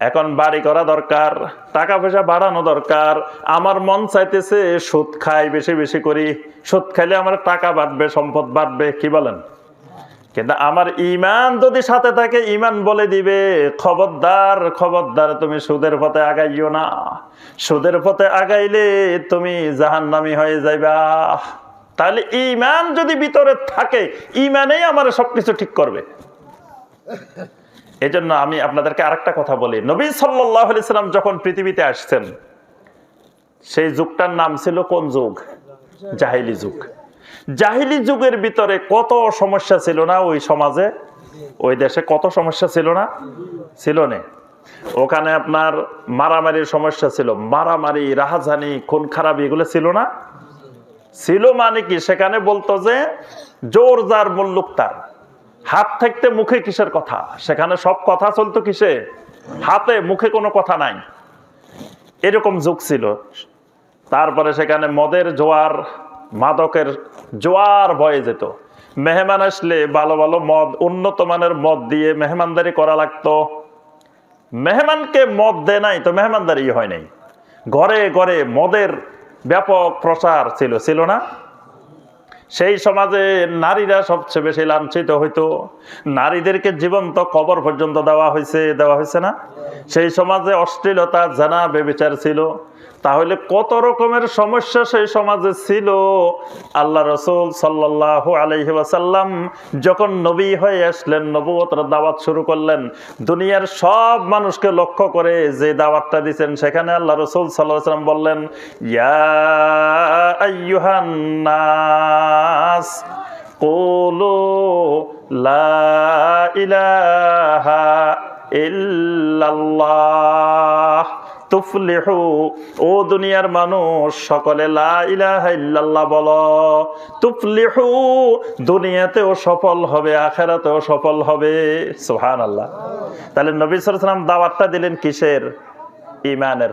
এখন বাড়ি করা দরকার, টাকা পয়সা বাড়ানো দরকার। আমার মন চাইতেছে সুদ খাই বেশি বেশি করি। সুদ খাইলে আমার টাকা বাড়বে, সম্পদ বাড়বে, কি বলেন? কিন্তু আমার ইমান যদি সাথে থাকে ইমান বলে দিবে, খবরদার খবরদার, তুমি সুদের পথে আগাইও না। সুদের পথে আগাইলে তুমি জাহান্নামি হয়ে যাইবা। তাহলে ইমান যদি ভিতরে থাকে ইমানেই আমার সবকিছু ঠিক করবে। এই জন্য আমি আপনাদেরকে আরেকটা কথা বলি। নবী সাল্লাম যখন পৃথিবীতে আসছেন, সেই যুগটার নাম ছিল কোন যুগ? জাহিলি যুগ। জাহিলি যুগের ভিতরে কত সমস্যা ছিল না ওই সমাজে? ওই দেশে কত সমস্যা ছিল না? ছিল না। ওখানে আপনার মারামারির সমস্যা ছিল। মারামারি, রাহাজানি, খুন খারাপ এগুলো ছিল না। ছিল মানে কি? সেখানে বলতো যে জোর যার মুল্লুক তার হাত থাকতে মুখে কিসের কথা? সেখানে সব কথা চলতো কিসে? হাতে মুখে কোনো কথা নাই। এরকম যুগ ছিল। তারপরে সেখানে মদের জোয়ার, মাদকের জোয়ার বয়ে যেত। মেহমান আসলে ভালো ভালো মদ, উন্নত মানের মদ দিয়ে মেহমানদারি করা লাগতো। মেহমানকে মদ দেয় নাই তো মেহমানদারি হয় নাই। ঘরে ঘরে মদের ব্যাপক প্রচার ছিল ছিল না? সেই সমাজে নারীরা সবচেয়ে বেশি লাঞ্ছিত হইতো। নারীদেরকে জীবন্ত কবর পর্যন্ত দেওয়া হয়েছে দেওয়া হয়েছে না? সেই সমাজে অশ্লীলতা, জানা, বেবিচার ছিল। তাহলে কত রকমের সমস্যা সেই সমাজে ছিল? আল্লাহ রসুল সাল্লাহ আলহি যখন নবী হয়ে আসলেন নবুতর দাওয়াত শুরু করলেন, দুনিয়ার সব মানুষকে লক্ষ্য করে যে দাওয়াতটা দিচ্ছেন সেখানে আল্লাহ রসুল সাল্লাহ সাল্লাম বললেন ইয়াহান্নাস কোলো লা ইলাহা ইল্লাল্লাহ। তুফলিহু, ও দুনিয়ার মানুষ, সকলে লা ইলাহা ইল্লাল্লাহ বলো। তুফলিহু, দুনিয়াতেও সফল হবে, আখেরাতেও সফল হবে। সুবহানাল্লাহ। তাহলে নবী সাল্লাল্লাহু দাওয়াতটা দিলেন কিসের? ইমানের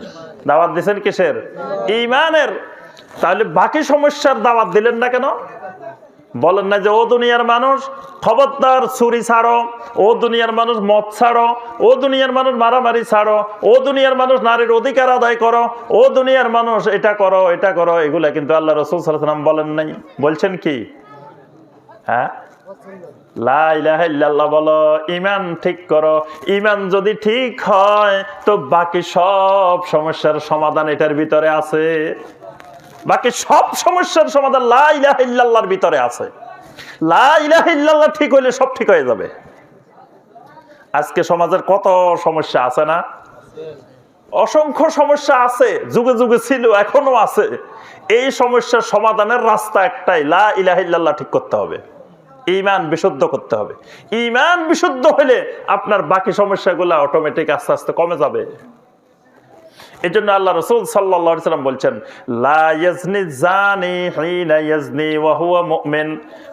দাওয়াত দিছেন কিসের? ইমানের তাহলে বাকি সমস্যার দাওয়াত দিলেন না কেন? বলেন না যে, ও দুনিয়ার মানুষ, খবরদার, ছুরি ছাড়ো। ও দুনিয়ার মানুষ, মদ ছাড়ো। ও দুনিয়ার মানুষ, মারামারি ছাড়ো। ও দুনিয়ার মানুষ, নারীর অধিকার আদায় করো। ও দুনিয়ার মানুষ, এটা করো এটা করো। এগুলা কিন্তু আল্লাহ রসুল সাল্লাম বলেন নাই। বলছেন কি? হ্যাঁ? বলো, ইমান ঠিক করো। ইমান যদি ঠিক হয়, তো বাকি সব সমস্যার সমাধান এটার ভিতরে আছে। বাকি সব সমস্যার সমাধান লা ইলাহা ভিতরে আছে। লা ঠিক হইলে সব ঠিক হয়ে যাবে। আজকে সমাজের কত সমস্যা আছে না? অসংখ্য সমস্যা আছে, যুগে যুগে ছিল, এখনও আছে। এই সমস্যার সমাধানের রাস্তা একটাই, লা ইলাহা ইল্লাল্লাহ ঠিক করতে হবে। ইমান বিশুদ্ধ করতে হবে। ইমান বিশুদ্ধ হলে আপনার বাকি সমস্যাগুলো অটোমেটিক আস্তে আস্তে কমে যাবে। এই জন্য আল্লাহ রসুল সাল্লা সাল্লাম বলছেন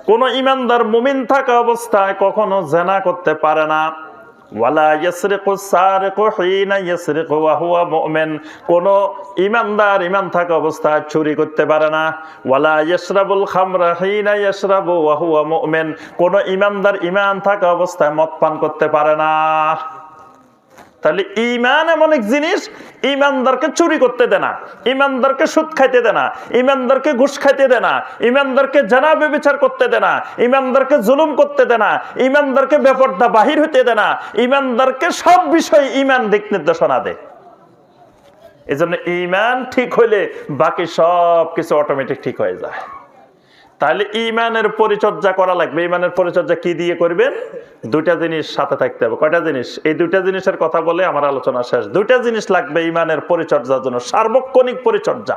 কোন ইমানদার মুমিন থাকা অবস্থায় কখনো জেনা করতে পারে না। কোন ইমানদার ইমান থাকা অবস্থায় চুরি করতে পারে না। ওয়ালা খামরা হিনা ইয়াশরাবু ওয়া হুয়া মুমিন। কোন ইমানদার ইমান থাকা অবস্থায় মদ পান করতে পারে না। তাহলে ইমান এমন এক জিনিস ইমানদারকে চুরি করতে দে না ইমানদারকে সুদ খাইতে দে না ইমানদারকে ঘুষ খাইতে দে না ইমানদারকে জানাবে বিচার করতে দে না ইমানদারকে জুলুম করতে দে না ইমানদারকে ব্যাপারটা বাহির হইতে দে না ইমানদারকে সব বিষয়ে ইমান দিক নির্দেশনা দে। এই জন্য ইমান ঠিক হইলে বাকি সব কিছু অটোমেটিক ঠিক হয়ে যায়। তাহলে ইমানের পরিচর্যা করা লাগবে। ইমানের পরিচর্যা কি দিয়ে করবেন? দুইটা জিনিস সাথে থাকতে হবে। কয়টা জিনিস? এই দুইটা জিনিসের কথা বলে আমার আলোচনা শেষ। দুইটা জিনিস লাগবে ইমানের পরিচর্যার জন্য। সার্বক্ষণিক পরিচর্যা।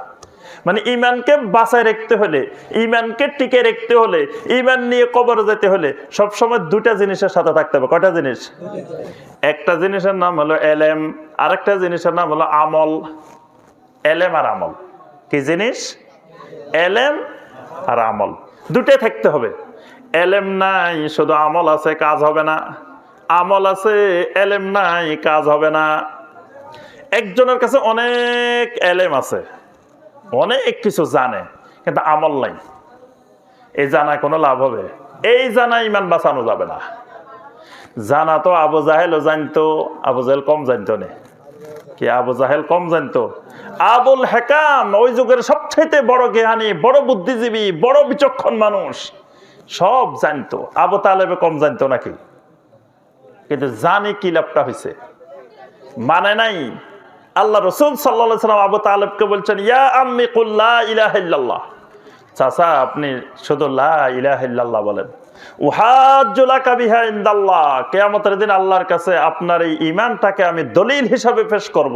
মানে ইমানকে বাঁচায় রাখতে হলে, ইমানকে টিকে রাখতে হলে, ইমান নিয়ে কবর যেতে হলে সবসময় দুইটা জিনিসের সাথে থাকতে হবে। কয়টা জিনিস? একটা জিনিসের নাম হলো এলেম, আরেকটা জিনিসের নাম হলো আমল। এলেম আর আমল। কি জিনিস? এলেম আর আমল। দুটাই থাকতে হবে। এলেম নাই, শুধু আমল আছে, কাজ হবে না। আমল আছে, এলেম নাই, কাজ হবে না। একজনের কাছে অনেক এলেম আছে, অনেক কিছু জানে, কিন্তু আমল নাই। এই জানায় কোনো লাভ হবে? এই জানা ইমান বাঁচানো যাবে না। জানা তো আবু জাহেলও জানতো, আবু জাহেল কম জানতো না। কি আবু জাহেল কম জানতো? আবুল হেকাম, ওই যুগের সবচাইতে বড় জ্ঞানী, বড় বুদ্ধিজীবী, বড় বিচক্ষণ মানুষ। সব জানতো। আবু তালেবে কম জানতো নাকি? কিন্তু জানি কি লাভটা হয়েছে মানে নাই। আল্লাহ রসুল সাল্লা সাল্লাম আবু তালেবকে বলছেন, ইয়া আম্মি কুল্লা ইলাহিল্লাহ চাচা, আপনি শুধু লা বলেন। কিয়ামতের দিন আল্লাহর কাছে আপনার এই ঈমানটাকে আমি দলিল হিসাবে পেশ করব।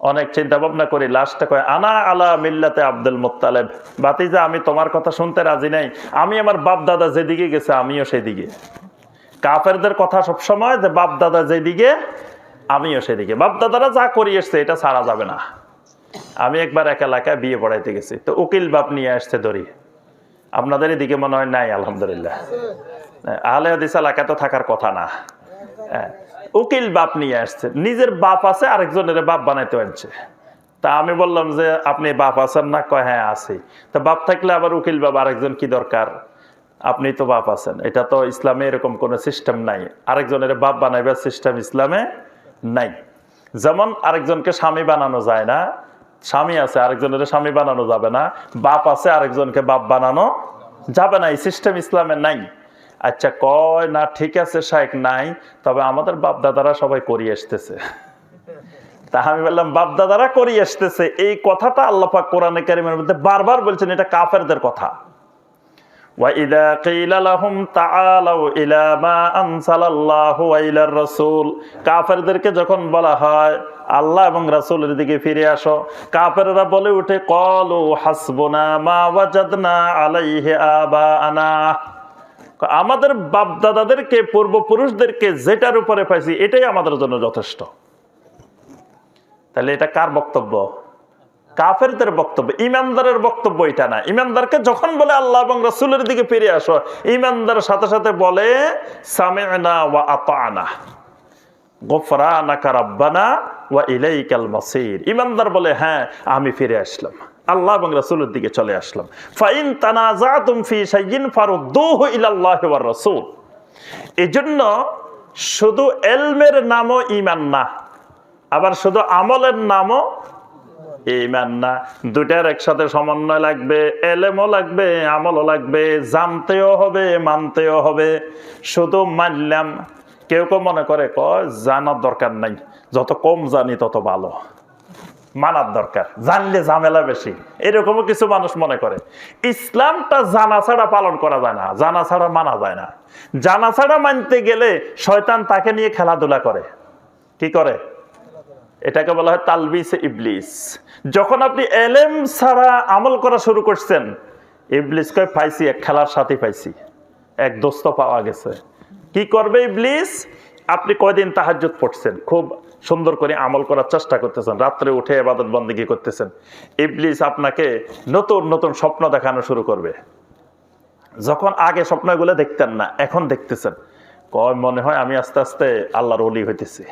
অনেক চিন্তা ভাবনা করি লাস্টে কয় আনা আলা মিল্লাতে আব্দুল মুত্তালেব। বাতিজা আমি তোমার কথা শুনতে রাজি নাই। আমি আমার বাপ দাদা যেদিকে গেছে আমিও সেদিকে। কাফেরদের কথা সবসময় যে বাপ দাদা যেদিকে আমিও সেদিকে। বাপ দাদারা যা করি এসছে এটা ছাড়া যাবে না। আমি একবার এক এলাকায় বিয়ে পড়াইতে গেছি। তো উকিল বাপ নিয়ে আসছে ধরি আপনাদের এদিকে মনে হয় নাই আলহামদুলিল্লাহ। আহলে হাদিস এলাকায় তো থাকার কথা না। হ্যাঁ, উকিল বাপ নিয়ে আসছে। নিজের বাপ আছে, আরেকজনের বাপ বানাইতে আনছে তা আমি বললাম যে, আপনি বাপ আছেন না? কয় হ্যাঁ আছি। তা বাপ থাকলে আবার উকিল বাপ আরেকজন কি দরকার? আপনি তো বাপ আছেন। এটা তো ইসলামে এরকম কোনো সিস্টেম নাই। আরেকজনের বাপ বানাইবার সিস্টেম ইসলামে নাই। যেমন আরেকজনকে স্বামী বানানো যায় না, স্বামী আছে, আরেকজনের স্বামী বানানো যাবে না। বাপ আছে, আরেকজনকে বাপ বানানো যাবে না। এই সিস্টেম ইসলামে নাই। আচ্ছা কয় না ঠিক আছে শাইক নাই তবে আমাদের বাপ দাদারা সবাই করিয়ে আসতেছে তা আমি বললাম বাপ দাদারা করিয়ে আসতেছে এই কথাটা আল্লাপাক কোরআনে কারিমের মধ্যে বারবার বলছেন এটা কাফেরদের কথা وإذا قيل لهم تعالوا إلى ما أنزل الله وإلى الرسول কাফেরদেরকে যখন বলা হয় আল্লাহ এবং রাসূলের দিকে ফিরে আসো কাফেররা বলে উঠে কলু হাসবুনা মা ওয়াজাদনা আলাইহি আবাআনা আমাদের বাপ দাদাদেরকে পূর্বপুরুষদেরকে যেটার উপরে পাইছি, এটাই আমাদের জন্য যথেষ্ট। তাহলে এটা কার বক্তব্য? কাফেরদের বক্তব্য, ইমানদারের বক্তব্য এটা না। ইমানদারকে যখন বলে আল্লাহ এবং রসুলের দিকে ফিরে আসো, ইমানদার সাথে সাথে বলে, সামেনা ওয়া ইমানদার বলে হ্যাঁ আমি ফিরে আসলাম। আল্লাহ এবং রাসূলের দিকে চলে আসলাম। ফাইন তানাজাতুম ফি শাইইন ফারুদ্দুহু ইলাল্লাহি রাসূল। এজন্য শুধু এলমের নামও ঈমান না, আবার শুধু আমলের নামও ইমান না। দুটার একসাথে সমন্বয় লাগবে, এলেমও লাগবে, আমলও লাগবে, জানতেও হবে, মানতেও হবে। শুধু মানলাম, কেউ কেউ মনে করে, কয়, জানার দরকার নাই, যত কম জানি তত ভালো। মানার দরকার, জানলে ঝামেলা বেশি। এরকমও কিছু মানুষ মনে করে। ইসলামটা জানা ছাড়া পালন করা যায় না, জানা ছাড়া মানা যায় না। জানা ছাড়া মানতে গেলে শয়তান তাকে নিয়ে খেলাধুলা করে। কি করে? এটাকে বলা হয় তালবিস ইবলিস। যখন আপনি এলেম ছাড়া আমল করা শুরু করছেন, ইবলিস কয়, পাইছি, এক খেলার সাথে পাইছি। এক দোস্ত পাওয়া গেছে। কি করবে ইবলিস? আপনি কয়দিন তাহাজ্জুদ পড়ছেন? খুব সুন্দর করে আমল করার চেষ্টা করতেছেন। রাত্রে উঠে এবাদত বন্দিগি করতেছেন। ইবলিস আপনাকে নতুন নতুন স্বপ্ন দেখানো শুরু করবে। যখন আগে স্বপ্নগুলো দেখতেন না, এখন দেখতেছেন। কয় মনে হয় আমি আস্তে আস্তে আল্লাহর অলি হইতেছি।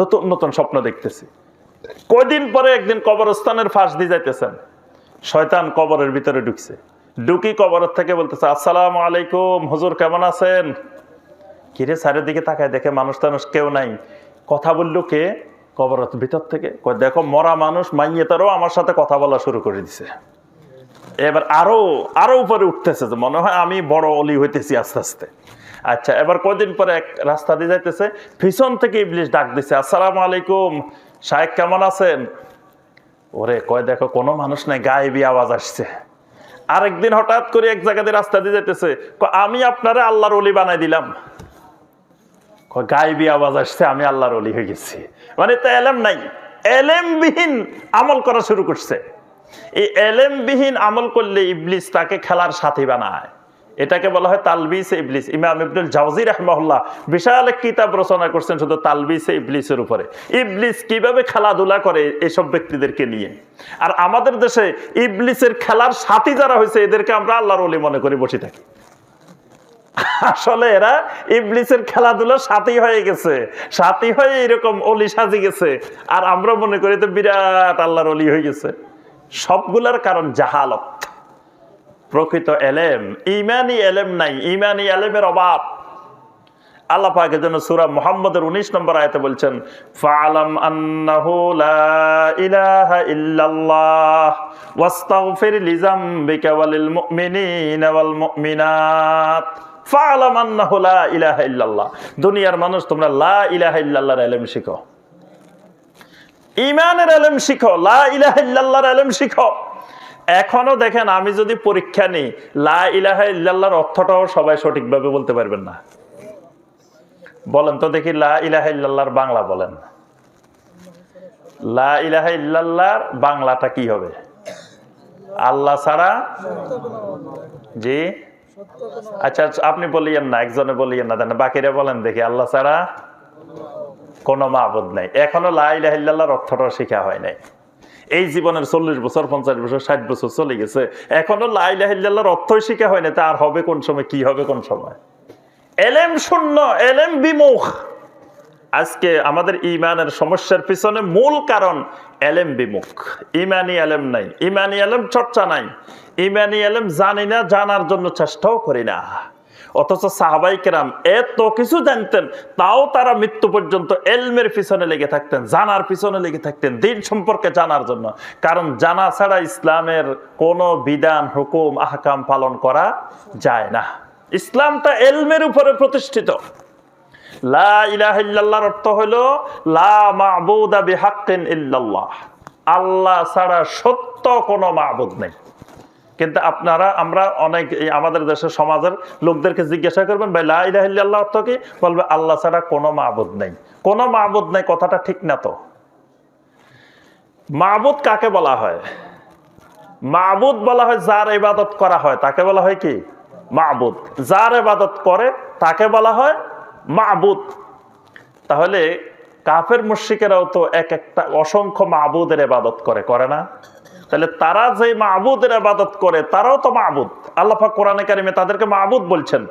নতুন নতুন স্বপ্ন দেখতেছি। কয়দিন পরে একদিন কবরস্থানের ফাঁস দিয়ে যাইতেছেন। শয়তান কবরের ভিতরে ঢুকছে। ঢুকি কবরের থেকে বলতেছে, আসসালামু আলাইকুম, হুজুর কেমন আছেন? কিরে স্যারের দিকে তাকায় দেখে মানুষ টানুষ কেউ নাই। কথা বলল কে? কবরের ভিতর থেকে। দেখো, মরা মানুষ মাইয়ে তারও আমার সাথে কথা বলা শুরু করে দিছে। এবার আরও আরও উপরে উঠতেছে যে মনে হয় আমি বড় অলি হইতেছি আস্তে আস্তে। আচ্ছা এবার কদিন পরে এক রাস্তা দিয়ে যাইতেছে, পিছন থেকে ইবলিশ ডাক দিছে, আসসালামু আলাইকুম শাহেক কেমন আছেন? ওরে কয়, দেখো, কোনো মানুষ নাই, গায়েবি আওয়াজ আসছে। আরেকদিন হঠাৎ করে এক জায়গা দিয়ে রাস্তা দিয়ে যাইতেছে আমি আপনারে আল্লাহর অলি বানাই দিলাম। গায়েবি আওয়াজ আসছে, আমি আল্লাহর অলি হয়ে গেছি। মানে তো এলেম নাই। এলেমবিহীন আমল করা শুরু করছে। এই এলেমবিহীন আমল করলে ইবলিস তাকে খেলার সাথী বানায়। এটাকে বলা হয় তালবিস ইবলিস। ইমাম ইবনুল জাওজি রহমাহুল্লাহ বিশাল এক কিতাব রচনা করছেন শুধু তালবিস ইবলিসের উপরে। ইবলিস কীভাবে খেলাধুলা করে এসব ব্যক্তিদেরকে নিয়ে? আর আমাদের দেশে ইবলিসের খেলার সাথী যারা হয়েছে, এদেরকে আমরা আল্লাহর অলি মনে করে, বসে থাকি। আসলে এরা ইবলিসের খেলাধুলার সাথী হয়ে গেছে। সাথী হয়ে এরকম অলি সাজি গেছে। আর আমরা মনে করি তো বিরাট আল্লাহর অলি হয়ে গেছে। সবগুলার কারণ জাহালত। প্রকৃত এলেম ইমানি এলেম নাই ইমানি এলেমের অভাব। আল্লাহ পাকের জন্য সুরা মুহাম্মদের 19 নম্বর আয়াতে বলছেন, ফাআলাম আন্নাহু লা ইলাহা ইল্লাল্লাহ দুনিয়ার মানুষ তোমরা লা ইলাহা ইল্লাল্লাহর শিখো। ইমানের এলেম শিখো লা ইলাহা ইল্লাল্লাহর এলেম শিখো। এখনও দেখেন আমি যদি পরীক্ষা নিই লা ইলাহা ইল্লাল্লাহর অর্থটাও সবাই সঠিকভাবে বলতে পারবেন না। বলেন তো দেখি লা ইলাহা ইল্লাল্লাহর বাংলা বলেন। লা ইলাহা ইল্লাল্লাহর বাংলাটা কি হবে? আল্লাহ ছাড়া জি? আচ্ছা আচ্ছা, আপনি বলিয়েন না একজনে বলিয়েন না বাকিরা বলেন দেখি আল্লাহ ছাড়া কোনো মাহবুদ নাই। এখনও লাইলাহিল্লাহর অর্থটা শিখা হয় নাই। এই জীবনের চল্লিশ বছর পঞ্চাশ বছর ষাট বছর চলে গেছে। এখনও লাইলাহিল্লাহর অর্থই শিখা হয় না তা আর হবে কোন সময় কি হবে কোন সময়? এলেম শূন্য এলেম বিমুখ। আজকে আমাদের ইমানের সমস্যার পিছনে মূল কারণ এলেম বিমুখ। ইমানি এলেম নাই ইমানি এলেম চর্চা নাই। ইমানি এলেম জানি না, জানার জন্য চেষ্টাও করি না। অথচ সাহাবাই কেরাম এত কিছু জানতেন, তাও তারা মৃত্যু পর্যন্ত এলমের পিছনে লেগে থাকতেন, জানার পিছনে লেগে থাকতেন, দিন সম্পর্কে জানার জন্য। কারণ জানা ছাড়া ইসলামের কোনো বিধান, হুকুম, আহকাম পালন করা যায় না। ইসলামটা এলমের উপরে প্রতিষ্ঠিত। অর্থ আল্লাহ ছাড়া সত্য কোনো নেই। কিন্তু আপনারা, আমরা অনেক আমাদের দেশের সমাজের লোকদেরকে জিজ্ঞাসা করবেন, ভাই অর্থ কি? বলবে, আল্লাহ ছাড়া কোনো নেই। কোনো নেই, কথাটা ঠিক না তো। মাবুদ কাকে বলা হয়? মাবুদ বলা হয় যার ইবাদত করা হয়, তাকে বলা হয় কি? মাবুদ। যার ইবাদত করে, তাকে বলা হয় মাবুদ। তাহলে কাফের মুশরিকেরাও তো এক একটা অসংখ্য মাহবুদের ইবাদত করে করে না? তাহলে তারা যে মাহবুদের আবাদত করে, তারাও তো মাবুদ। আল্লাহ কোরআনে কারিমে তাদেরকে মাহবুদ বলছেন।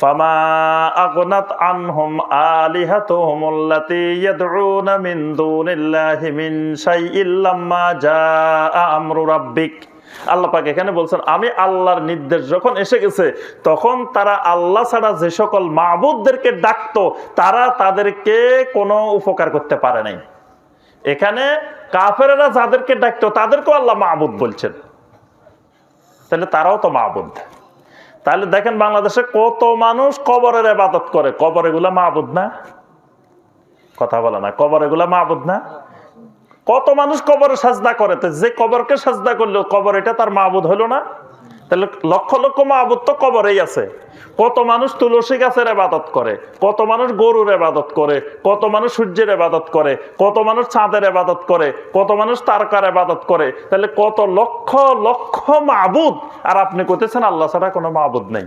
ফামা আল্লাহ পাক এখানে বলছেন, আমি আল্লাহর নির্দেশ যখন এসে গেছে, তখন তারা আল্লাহ ছাড়া যে সকল মাহবুদদেরকে ডাকতো, তারা তাদেরকে কোনো উপকার করতে পারে নাই। এখানে কাফেরা যাদেরকে ডাকতো, তাদেরকেও আল্লাহ মাহবুদ বলছেন। তাহলে তারাও তো মাহবুদ তাহলে দেখেন বাংলাদেশে কত মানুষ কবরের আবাদত করে। কবর এগুলা মাহবুদ না? কথা বলে না। কবর এগুলা মাহবুদ না? কত মানুষ কবরে সাজদা করে? যে কবরকে সাজদা করল, কবর এটা তার মাহবুদ হলো না? তাহলে লক্ষ লক্ষ মাহবুদ তো কবরেই আছে। কত মানুষ তুলসী গাছের আবাদত করে, কত মানুষ গরুর আবাদত করে, কত মানুষ সূর্যের আবাদত করে, কত মানুষ চাঁদের আবাদত করে, কত মানুষ তারকার আবাদত করে। তাহলে কত লক্ষ লক্ষ মাহবুদ আর আপনি করতেছেন আল্লাহ ছাড়া কোনো মাহবুদ নেই।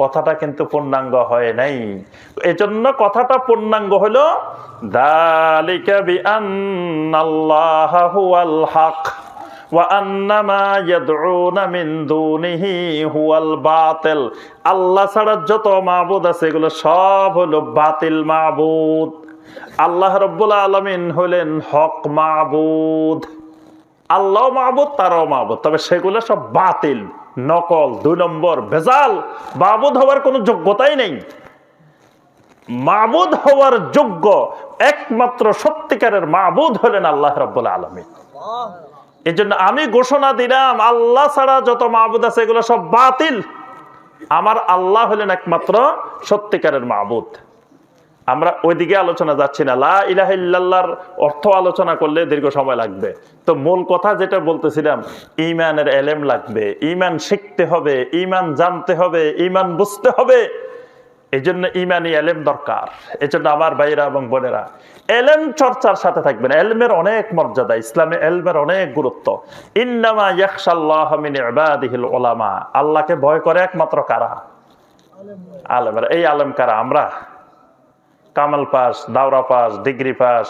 কথাটা কিন্তু পূর্ণাঙ্গ হয় নাই। এজন্য কথাটা পূর্ণাঙ্গ হলো হক আল্লাহ ছাড়া যত মাহবুদ আছে, এগুলো সব হলো বাতিল মাহবুদ আল্লাহ রব্বুল্লা আলমিন হলেন হক মাহবুদ আল্লাহ মাহবুদ তারাও মাহবুদ তবে সেগুলো সব বাতিল। নকল, দুই নম্বর, ভেজাল। মাহবুদ হওয়ার কোনো যোগ্যতাই নেই। মাবুদ হওয়ার যোগ্য একমাত্র সত্যিকারের মাবুদ হলেন আল্লাহ রব্বুল আলমিন। এই জন্য আমি ঘোষণা দিলাম, আল্লাহ ছাড়া যত মাহবুদ আছে এগুলো সব বাতিল। আমার আল্লাহ হলেন একমাত্র সত্যিকারের মাহবুদ আমরা ওইদিকে আলোচনা যাচ্ছি না। লা ইলাহা ইল্লাল্লাহর অর্থ আলোচনা করলে দীর্ঘ সময় লাগবে। তো মূল কথা যেটা বলতেছিলাম ইমানের এলেম লাগবে ইমান শিখতে হবে ইমান জানতে হবে ইমান বুঝতে হবে। এই জন্য ইমানি এলেম দরকার। এই জন্য আমার ভাইরা এবং বোনেরা, এলেম চর্চার সাথে থাকবেন। এলমের অনেক মর্যাদা, ইসলামে এলমের অনেক গুরুত্ব। ইন্নামা ইয়াকশাল্লাহ উলামা। আল্লাহকে ভয় করে একমাত্র কারা? আলেমের। এই আলেম কারা? আমরা। কামাল pass, দাওরা pass, degree pass,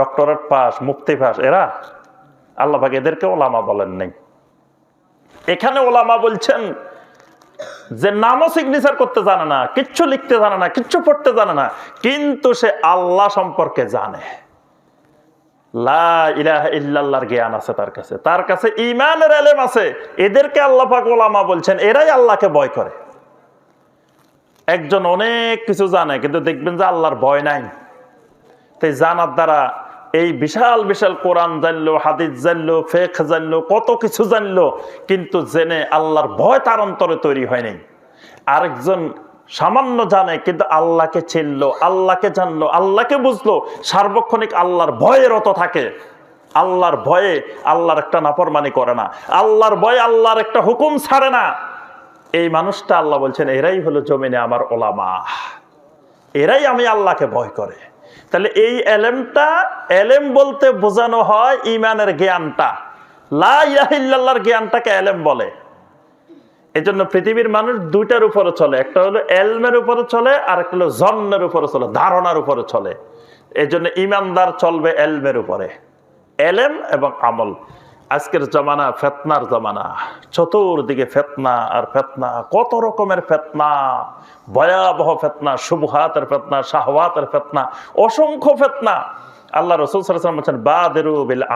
doctorate pass মুক্তি পাস, এরা আল্লাহ পাক এদেরকে ওলামা বলেন নাই। এখানে ওলামা বলছেন যে নামও সিগনেচার করতে জানে না, কিচ্ছু লিখতে জানে না, কিচ্ছু পড়তে জানে না, কিন্তু সে আল্লাহ সম্পর্কে জানে। ইল্লাল্লাহর জ্ঞান আছে তার কাছে তার কাছে ইমানের এলেম আছে। এদেরকে আল্লাহ পাক ওলামা বলছেন, এরাই আল্লাহকে ভয় করে। একজন অনেক কিছু জানে, কিন্তু দেখবেন যে আল্লাহর ভয় নাই। তাই জানার দ্বারা এই বিশাল বিশাল কোরআন জানলো, হাদিস জানলো ফেক জানলো, কত কিছু জানলো, কিন্তু জেনে আল্লাহর ভয় তার অন্তরে তৈরি হয়নি। আরেকজন সামান্য জানে, কিন্তু আল্লাহকে চিনলো, আল্লাহকে জানলো, আল্লাহকে বুঝলো, সার্বক্ষণিক আল্লাহর ভয়ে রত থাকে। আল্লাহর ভয়ে আল্লাহর একটা নাফরমানি করে না। আল্লাহর ভয়ে আল্লাহর একটা হুকুম ছাড়ে না। এই মানুষটা আল্লাহ বলছেন, এরাই হলো জমিনে আমার ওলামা। এরাই আমি আল্লাহকে ভয় করে। তাহলে এই এলেমটা, এলেম বলতে বোঝানো হয় ইমানের জ্ঞানটা। লা ইলাহা জ্ঞানটাকে এলেম বলে। এই জন্য পৃথিবীর মানুষ দুইটার উপরে চলে। একটা হলো এলমের উপরে চলে আর একটা হলো জন্মের উপরে চলে, ধারণার উপরে চলে। এই জন্য ইমানদার চলবে এলমের উপরে। এলেম এবং আমল। আজকের জমানা ফেতনার জমানা, চতুর্দিকে ফেতনা আর ফেতনা, কত রকমের ফেতনা, ভয়াবহ ফেতনা, শুভহাতের ফেতনা, শাহওয়াতের ফেতনা, অসংখ্য ফেতনা। আল্লাহ রসুল বলছেন, বাদেরু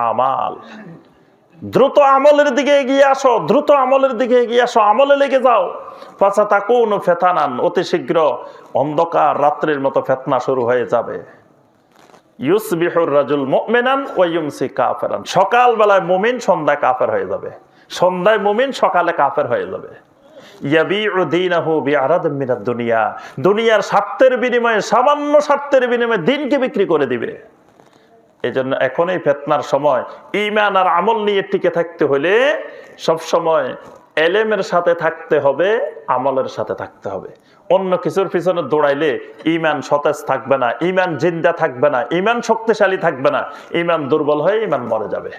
আমাল। দ্রুত আমলের দিকে এগিয়ে আসো, দ্রুত আমলের দিকে এগিয়ে আসো, আমলে লেগে যাও। পাছা তাকুন ফেতানান, অতি শীঘ্র অন্ধকার রাত্রির মতো ফেতনা শুরু হয়ে যাবে। ইউসবিহুর রাজুল মুমিনান ওয়া ইউমসি কাফিরান। সকালবেলায় মুমিন সন্ধ্যায় কাফের হয়ে যাবে। সন্ধ্যায় মুমিন সকালে কাফের হয়ে যাবে। দুনিয়া। দুনিয়ার স্বার্থের বিনিময়ে, সামান্য স্বার্থের বিনিময়ে দিনকে বিক্রি করে দিবে। এই জন্য এখন এই ফেতনার সময় ইমান আর আমল নিয়ে টিকে থাকতে হলে সব সময় এলেমের সাথে থাকতে হবে, আমলের সাথে থাকতে হবে। অন্য কিছুর পিছনে দৌড়াইলে ইমান সতেজ থাকবে না, ইমান জিন্দা থাকবে না, ইমান শক্তিশালী থাকবে না, ইমান দুর্বল হয়ে ইমান মরে যাবে।